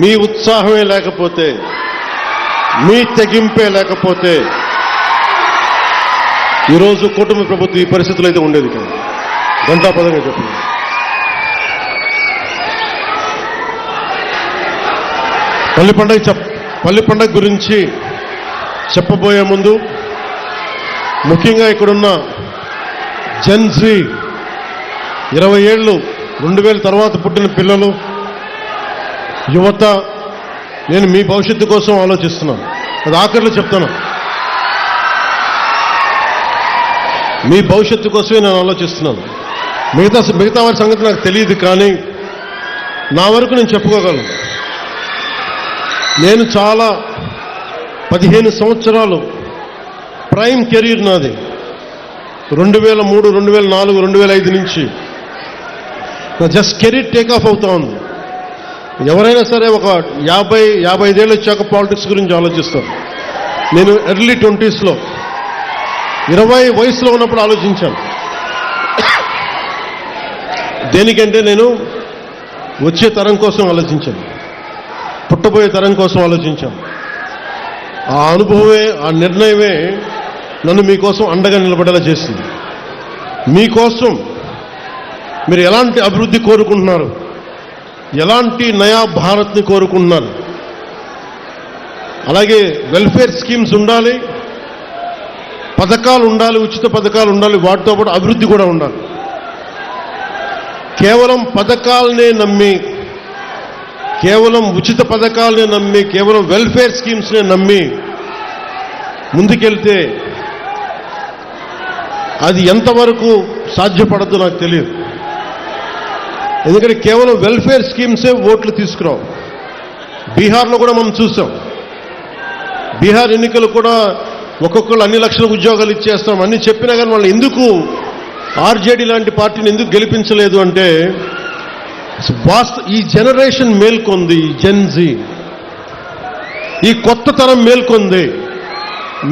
మీ ఉత్సాహమే లేకపోతే మీ తెగింపే లేకపోతే ఈరోజు కుటుంబ ప్రభుత్వం ఈ పరిస్థితులు అయితే ఉండేది కాదు. గంటాపదంగా చెప్పండి. పల్లి పండగ చెప్ పల్లి పండగ గురించి చెప్పబోయే ముందు ముఖ్యంగా ఇక్కడున్న జెన్జీ ఇరవై ఏళ్ళు రెండు వేల తర్వాత పుట్టిన పిల్లలు యువత నేను మీ భవిష్యత్తు కోసం ఆలోచిస్తున్నాను. అది ఆఖరిలో చెప్తాను. మీ భవిష్యత్తు కోసమే నేను ఆలోచిస్తున్నాను. మిగతా మిగతా వారి సంగతి నాకు తెలియదు కానీ నా వరకు నేను చెప్పుకోగలను. నేను చాలా పదిహేను సంవత్సరాలు ప్రైమ్ కెరీర్ నాది. రెండు వేల మూడు రెండు వేల నాలుగు రెండు వేల ఐదు నుంచి. నా జస్ట్ కెరీర్ టేక్ ఆఫ్ అవుతా ఉంది. ఎవరైనా సరే ఒక యాభై యాభై ఐదేళ్ళు వచ్చాక పాలిటిక్స్ గురించి ఆలోచిస్తారు నేను ఎర్లీ ట్వంటీస్లో ఇరవై వయసులో ఉన్నప్పుడు ఆలోచించాను. దేనికంటే నేను వచ్చే తరం కోసం ఆలోచించాను. పుట్టబోయే తరం కోసం ఆలోచించాను. ఆ అనుభవమే ఆ నిర్ణయమే నన్ను మీకోసం అండగా నిలబడేలా చేసింది. మీకోసం మీరు ఎలాంటి అభివృద్ధి కోరుకుంటున్నారు? ఎలాంటి నయా భారత్ని కోరుకుంటున్నారు అలాగే వెల్ఫేర్ స్కీమ్స్ ఉండాలి పథకాలు ఉండాలి ఉచిత పథకాలు ఉండాలి వాటితో పాటు అభివృద్ధి కూడా ఉండాలి. కేవలం పథకాలనే నమ్మి కేవలం ఉచిత పథకాలనే నమ్మి కేవలం వెల్ఫేర్ స్కీమ్స్నే నమ్మి ముందుకెళ్తే అది ఎంతవరకు సాధ్యపడద్దో నాకు తెలియదు. ఎందుకంటే కేవలం వెల్ఫేర్ స్కీమ్సే ఓట్లు తీసుకురావు. బీహార్లో కూడా మనం చూసాం. బీహార్ ఎన్నికలు కూడా ఒక్కొక్కరు అన్ని లక్షల ఉద్యోగాలు ఇచ్చేస్తాం. అన్ని చెప్పినా కానీ వాళ్ళు ఎందుకు ఆర్జేడీ లాంటి పార్టీని ఎందుకు గెలిపించలేదు అంటే వాస్త ఈ జనరేషన్ మేల్కొంది ఈ జెన్జీ ఈ కొత్త తరం మేల్కొంది.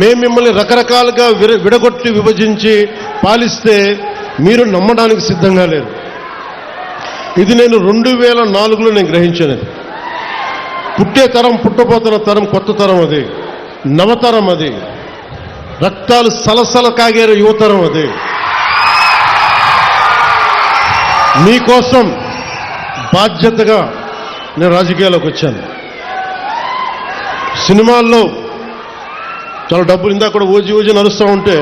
మేము మిమ్మల్ని రకరకాలుగా విడగొట్టి విభజించి పాలిస్తే మీరు నమ్మడానికి సిద్ధంగా లేరు. ఇది నేను రెండు వేల నాలుగులో నేను గ్రహించాను పుట్టే తరం పుట్టబోతున్న తరం కొత్త తరం అది. నవతరం అది. రక్తాలు సలసల కాగేర యువతరం అది. మీకోసం బాధ్యతగా నేను రాజకీయాల్లోకి వచ్చాను. సినిమాల్లో చాలా డబ్బులు ఇందాక కూడా ఓజీ ఓజీ నడుస్తూ ఉంటే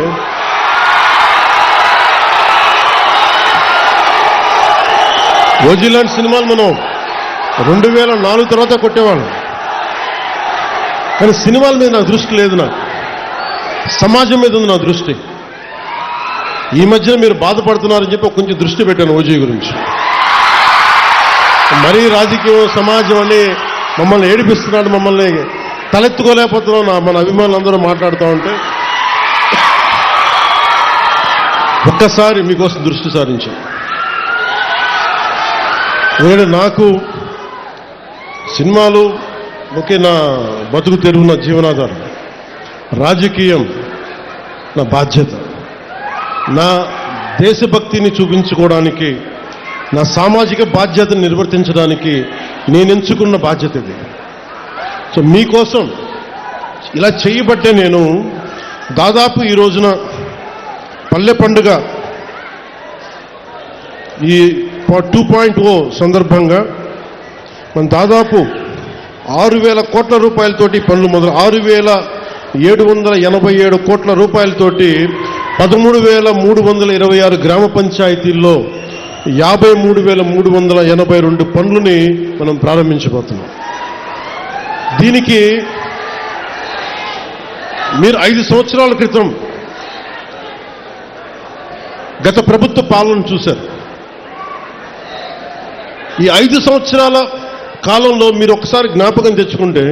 ఓజీ లాంటి సినిమాలు మనం రెండు వేల నాలుగు తర్వాత కొట్టేవాళ్ళం. కానీ సినిమాల మీద నా దృష్టి లేదు నాకు. సమాజం మీద ఉంది నా దృష్టి. ఈ మధ్యన మీరు బాధపడుతున్నారని చెప్పి కొంచెం దృష్టి పెట్టాను ఓజీ గురించి. మరీ రాజకీయం సమాజం అని మమ్మల్ని ఏడిపిస్తున్నాడు మమ్మల్ని తలెత్తుకోలేకపోతున్నాం నా మన అభిమానులు అందరూ మాట్లాడుతూ ఉంటే. ఒక్కసారి మీకోసం దృష్టి సారించాను ఎందుకంటే నాకు సినిమాలు ఒకే నా బతుకు తెరువు నా జీవనాధారం రాజకీయం నా బాధ్యత. నా దేశభక్తిని చూపించుకోవడానికి నా సామాజిక బాధ్యతను నిర్వర్తించడానికి నేను ఎంచుకున్న బాధ్యత ఇది. సో మీకోసం ఇలా చేయబట్టే నేను దాదాపు ఈ రోజున పల్లె పండుగ ఈ టూ పాయింట్ ఓ సందర్భంగా మనం దాదాపు ఆరు వేల కోట్ల రూపాయలతోటి పనులు మొదలు ఆరు వేల ఏడు వందల ఎనభై ఏడు కోట్ల రూపాయలతోటి పదమూడు వేల మూడు వందల ఇరవై ఆరు గ్రామ పంచాయతీల్లో యాభై మూడు వేల మూడు వందల ఎనభై రెండు పనులని మనం ప్రారంభించబోతున్నాం. దీనికి మీరు ఐదు సంవత్సరాల క్రితం గత ప్రభుత్వ పాలన చూశారు. ఈ ఐదు సంవత్సరాల కాలంలో మీరు ఒకసారి జ్ఞాపకం తెచ్చుకుంటే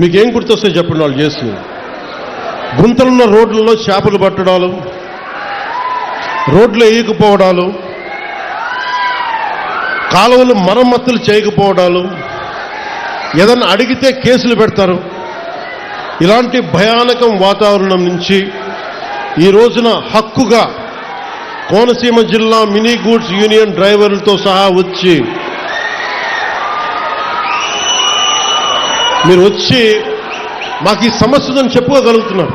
మీకేం గుర్తొస్తాయి చెప్పండి వాళ్ళు చేసి. గుంతలున్న రోడ్లలో చేపలు పట్టడాలు రోడ్లు వేయకపోవడాలు కాలువలు మరమ్మతులు చేయకపోవడాలు ఏదన్నా అడిగితే కేసులు పెడతారు. ఇలాంటి భయానకం వాతావరణం నుంచి ఈ రోజున హక్కుగా కోనసీమ జిల్లా మినీ గూడ్స్ యూనియన్ డ్రైవర్లతో సహా వచ్చి మీరు వచ్చి మాకు ఈ సమస్య ఉందని చెప్పుకోగలుగుతున్నారు.